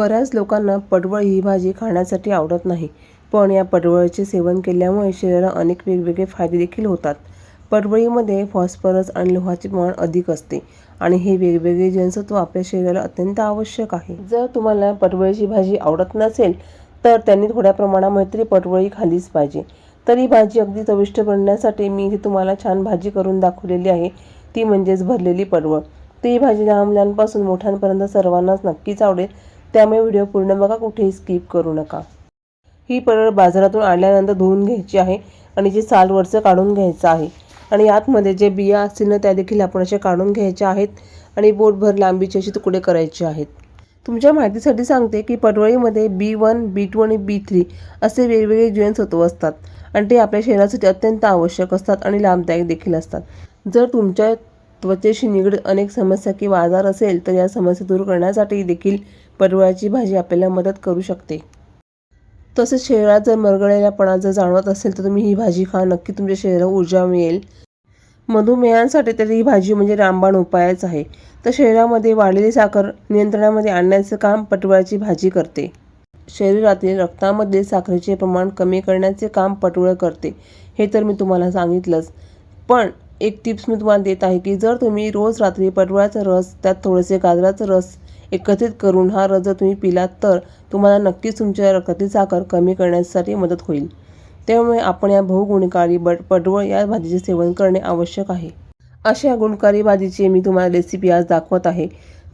बऱ्याच लोकांना पडवळ ही भाजी खाण्यासाठी आवडत नाही. पण या पडवळचे सेवन केल्यामुळे शरीराला अनेक वेगवेगळे फायदे देखील होतात. पडवळीमध्ये फॉस्फरस आणि लोहाचे प्रमाण अधिक असते आणि हे वेगवेगळे जीवनसत्व आपल्या शरीराला अत्यंत आवश्यक आहे. जर तुम्हाला पडवळीची भाजी आवडत नसेल तर त्यांनी थोड्या प्रमाणामध्ये तरी पडवळी खाल्लीच पाहिजे. तर ही भाजी अगदी चविष्ट बनण्यासाठी मी इथे तुम्हाला छान भाजी करून दाखवलेली आहे. ती म्हणजेच भरलेली पडवळ. ती भाजी लहान मुलांपासून मोठ्यांपर्यंत सर्वांनाच नक्कीच आवडेल. त्यामुळे व्हिडिओ पूर्ण बघा कुठेही स्किप करू नका. ही पडवळ बाजारातून आणल्यानंतर धुवून घ्यायची आहे आणि जे सालवरचं काढून घ्यायचं आहे. आणि आतमध्ये जे बिया असतील ना त्या देखील आपण अशा काढून घ्यायच्या आहेत आणि बोटभर लांबीचे असे तुकडे करायचे आहेत. तुमच्या माहितीसाठी सांगते की पडवळीमध्ये बी वन बी टू आणि बी थ्री असे वेगवेगळे जीवनसत्व असतात. आणि ते आपल्या शरीरासाठी अत्यंत आवश्यक असतात आणि लाभदायक देखील असतात. जर तुमच्या त्वचेशी निगडीत अनेक समस्या किंवा आजार असेल तर या समस्या दूर करण्यासाठी देखील पडवळाची भाजी आपल्याला मदत करू शकते. तसेच शरीरात जर मरगळलेलापणा जर जाणवत असेल तर तुम्ही ही भाजी खा. नक्की तुमच्या शरीराला ऊर्जा मिळेल. मधुमेहांसाठी तरी ही भाजी म्हणजे रामबाण उपायच आहे. तर शरीरामध्ये वाढलेली साखर नियंत्रणामध्ये आणण्याचं काम पटवळाची भाजी करते. शरीरातील रक्तामधील साखरेचे प्रमाण कमी करण्याचे काम पटवळ करते. हे तर मी तुम्हाला सांगितलंच. पण एक टिप्स मी तुम्हाला देत आहे की जर तुम्ही रोज रात्री पटवळाचा रस त्यात थोडेसे गाजराचा रस एकत्रित करून हा रस जर तुम्ही पिलात तर तुम्हाला नक्कीच तुमच्या रक्तातील साखर कमी करण्यासाठी मदत होईल. त्यामुळे आपण या बहुगुणकारी बट पडवळ या भाजीचे सेवन करणे आवश्यक आहे. अशा गुणकारी भाजीची मी तुम्हाला रेसिपी आज दाखवत आहे.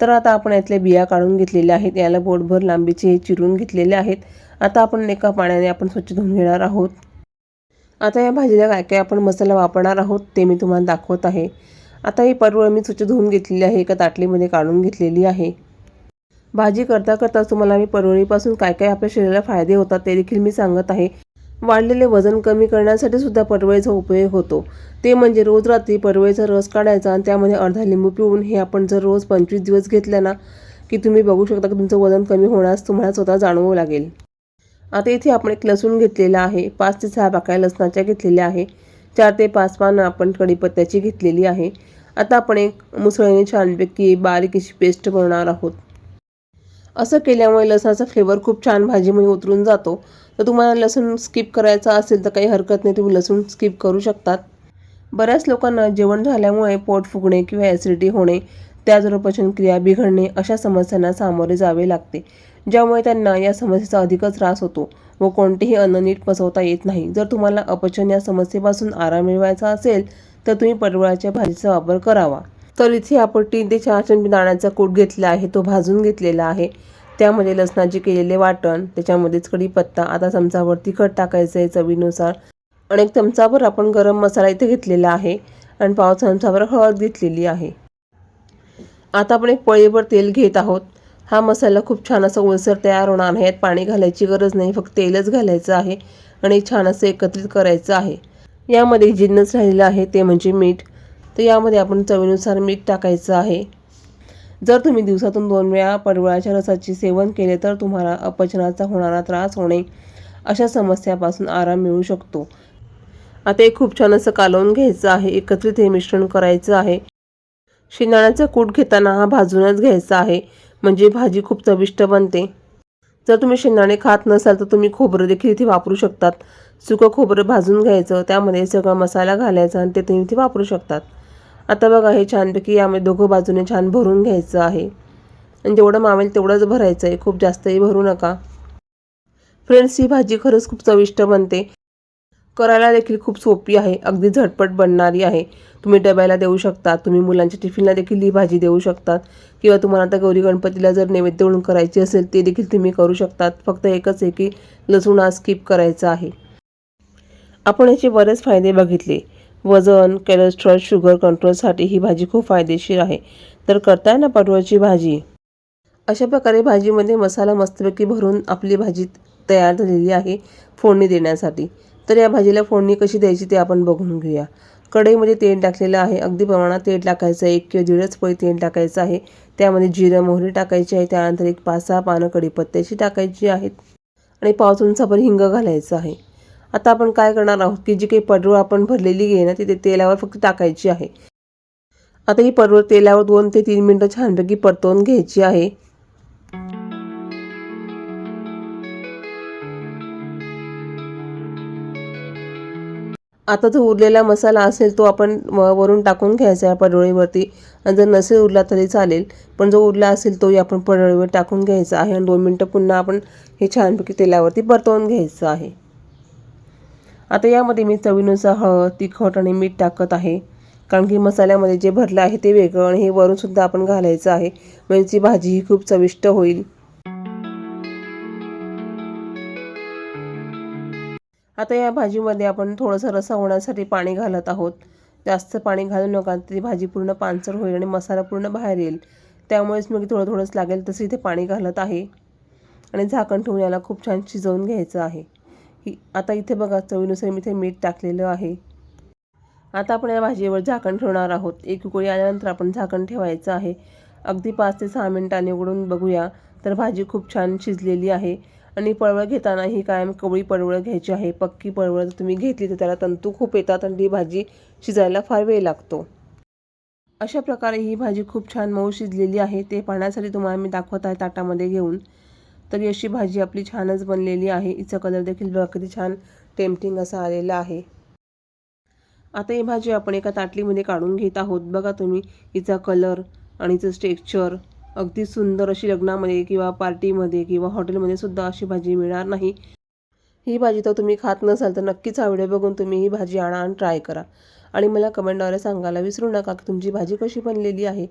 तर आता आपण यातल्या बिया काढून घेतलेल्या आहेत याला बोटभर लांबीचे हे चिरून घेतलेले आहेत. आता आपण एका पाण्याने आपण स्वच्छ धुवून घेणार आहोत. आता या भाजीला काय काय आपण मसाला वापरणार आहोत ते मी तुम्हाला दाखवत आहे. आता ही परवळ मी स्वच्छ धुवून घेतलेली आहे एका ताटलीमध्ये काढून घेतलेली आहे. भाजी करता करता तुम्हाला मी परवळीपासून काय काय आपल्या शरीराला फायदे होतात ते देखील मी सांगत आहे. वाढलेले वजन कमी करण्यासाठी सुद्धा परवळीचा उपयोग होतो. ते म्हणजे रोज रात्री परवळीचा रस काढायचा आणि त्यामध्ये अर्धा लिंबू पिऊन हे आपण जर रोज पंचवीस दिवस घेतल्या ना की तुम्ही बघू शकता की तुमचं वजन कमी होण्यास तुम्हाला स्वतः जाणवू लागेल. आता इथे आपण एक लसूण घेतलेला आहे. पाच ते सहा बाकाय लसणाच्या घेतलेल्या आहे. चार ते पाच पानं आपण कढीपत्त्याची घेतलेली आहे. आता आपण एक मुसळीने छानपैकी बारीक अशी पेस्ट बनवणार आहोत. असं केल्यामुळे लसणाचा फ्लेवर खूप छान भाजीमध्ये उतरून जातो. तर तुम्हाला लसूण स्किप करायचा असेल तर काही हरकत नाही तुम्ही लसूण स्किप करू शकतात. बऱ्याच लोकांना जेवण झाल्यामुळे पोट फुगणे किंवा ॲसिडिटी होणे त्याचबरोबर पचनक्रिया बिघडणे अशा समस्यांना सामोरे जावे लागते. ज्यामुळे त्यांना या समस्येचा अधिकच त्रास होतो व कोणतेही अन्न नीट पचवता येत नाही. जर तुम्हाला अपचन या समस्येपासून आराम मिळवायचा असेल तर तुम्ही परवळाच्या भाजीचा वापर करावा. तर इथे आपण तीन ते चार चमचे दाण्याचा कूट घेतला आहे तो भाजून घेतलेला आहे. त्यामध्ये लसणाचे केलेले वाटण त्याच्यामध्येच कढीपत्ता आता चमचावर तिखट टाकायचं आहे चवीनुसार. आणि एक चमचाभर आपण गरम मसाला इथे घेतलेला आहे आणि पाव चमचाभर हळद घेतलेली आहे. आता आपण एक पळीभर तेल घेत आहोत. हा मसाला खूप छान असा ओलसर तयार होणार आहे. यात पाणी घालायची गरज नाही फक्त तेलच घालायचं आहे आणि छान असं एकत्रित करायचं आहे. यामध्ये जिन्नस राहिलेलं आहे ते म्हणजे मीठ. तर यामध्ये आपण चवीनुसार मीठ टाकायचं आहे. जर तुम्ही दिवसातून दोन वेळा पडवळाच्या रसाचे सेवन केले तर तुम्हाला अपचनाचा होणारा त्रास होणे अशा समस्यापासून आराम मिळू शकतो. आता हे खूप छान असं कालवून घ्यायचं आहे. एकत्रित हे मिश्रण करायचं आहे. शेंगदाण्याचा कूट घेताना हा भाजूनच घ्यायचा आहे. म्हणजे भाजी खूप चविष्ट बनते. जर तुम्ही शेंगदाणे खात नसाल तर तुम्ही खोबरं देखील इथे वापरू शकतात. सुकं खोबरं भाजून घ्यायचं त्यामध्ये सगळा मसाला घालायचा आणि ते तुम्ही इथे वापरू शकतात. आता बघा हे छानपैकी यामध्ये दोघं बाजूने छान भरून घ्यायचं आहे. आणि जेवढं मावेल तेवढंच भरायचं आहे खूप जास्तही भरू नका. फ्रेंड्स ही भाजी खरंच खूप चविष्ट बनते. करायला देखील खूप सोपी आहे. अगदी झटपट बनणारी आहे. तुम्ही डब्याला देऊ शकता. तुम्ही मुलांच्या टिफिनला देखील ही भाजी देऊ शकतात किंवा तुम्हाला आता गौरी गणपतीला जर नैवेद्य म्हणून करायची असेल ते देखील तुम्ही करू शकतात. फक्त एकच आहे की लसूण हा स्किप करायचा आहे. आपण याचे बरेच फायदे बघितले. वजन कॅलेस्ट्रॉल शुगर कंट्रोलसाठी ही भाजी खूप फायदेशीर आहे. तर करताय ना पटवाची भाजी? अशा प्रकारे भाजीमध्ये मसाला मस्तपैकी भरून आपली भाजी तयार झालेली आहे फोडणी देण्यासाठी. तर या भाजीला फोडणी कशी द्यायची ते आपण बघून घेऊया. कढईमध्ये तेल टाकलेलं आहे. अगदी प्रमाणात तेल टाकायचं आहे. एक किंवा दीडच पळी तेल टाकायचं आहे. त्यामध्ये जिरं मोहरी टाकायची आहे. त्यानंतर एक पाच सहा पानं कढीपत्त्याची टाकायची आहेत. आणि पाव चमचाभर हिंग घालायचं आहे. आता आपण काय करणार आहोत की जी काही पडवळ आपण भरलेली आहे ना ती ते तेलावर फक्त टाकायची आहे. आता ही पडवळ तेलावर दोन ते तीन मिनटं छानपैकी परतवून घ्यायची आहे. आता जो उरलेला मसाला असेल तो आपण व- वरून टाकून घ्यायचा आहे पडोळीवरती आणि जर नसेल उरला तरी चालेल. पण जो उरला असेल तोही आपण पडोळीवर टाकून घ्यायचा आहे. आणि दोन मिनटं पुन्हा आपण हे छानपैकी तेलावरती परतवून घ्यायचं आहे. आता यामध्ये मी चवीनुसार हळद तिखट आणि मीठ टाकत आहे. कारण की मसाल्यामध्ये जे भरलं आहे ते वेगळं आणि हे वरूनसुद्धा आपण घालायचं आहे. म्हणजे भाजी ही खूप चविष्ट होईल. आता या भाजीमध्ये आपण थोडंसं रसा होण्यासाठी पाणी घालत आहोत. जास्त पाणी घालू नका ती भाजी पूर्ण पानसर होईल आणि मसाला पूर्ण बाहेर येईल. त्यामुळेच मग थोडं थोडंच लागेल तसं इथे पाणी घालत आहे. आणि झाकण ठेवून याला खूप छान शिजवून घ्यायचं आहे. ही आता इथे बघा चवीनुसार मी इथे मीठ टाकलेलं आहे. आता आपण या भाजीवर झाकण ठेवणार आहोत. एक उकळी आल्यानंतर आपण झाकण ठेवायचं आहे. अगदी पाच ते सहा मिनिटांनी उघडून बघूया. तर भाजी खूप छान शिजलेली आहे. आणि पळवळ घेताना ही कायम कवळी पळवळ घ्यायची आहे. पक्की पळवळ जर तुम्ही घेतली तर त्याला तंतू खूप येतात आणि ही भाजी शिजायला फार वेळ लागतो. अशा प्रकारे ही भाजी खूप छान मऊ शिजलेली आहे. ते पाहण्यासाठी तुम्हाला मी दाखवत आहे ताटामध्ये घेऊन. तर अशी भाजी आपली छानच बनलेली आहे. हिचा कलर देखील बघा किती छान टेम्पटिंग असा आलेला आहे. आता ही भाजी आपण एका ताटलीमध्ये काढून घेत आहोत. बघा तुम्ही हिचा कलर आणि हिचं स्टेक्चर अगदी सुंदर अशी लग्नामध्ये किंवा पार्टीमध्ये किंवा हॉटेलमध्ये सुद्धा अशी भाजी मिळणार नाही. ही भाजी तर तुम्ही खात नसाल तर नक्कीच हा व्हिडिओ बघून तुम्ही ही भाजी आणा आणि ट्राय करा. आणि मला कमेंटद्वारे सांगायला विसरू नका की तुमची भाजी कशी बनलेली आहे.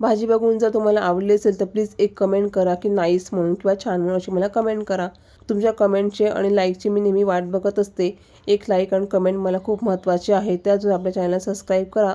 भाजी बघून जर तुम्हाला आवडली असेल तर प्लीज एक कमेंट करा की नाईस म्हणून किंवा छान म्हणून अशी मला कमेंट करा. तुमच्या कमेंटचे आणि लाईकची मी नेहमी वाट बघत असते. एक लाईक आणि कमेंट मला खूप महत्त्वाचे आहे. त्याच आपल्या चॅनलला सबस्क्राईब करा.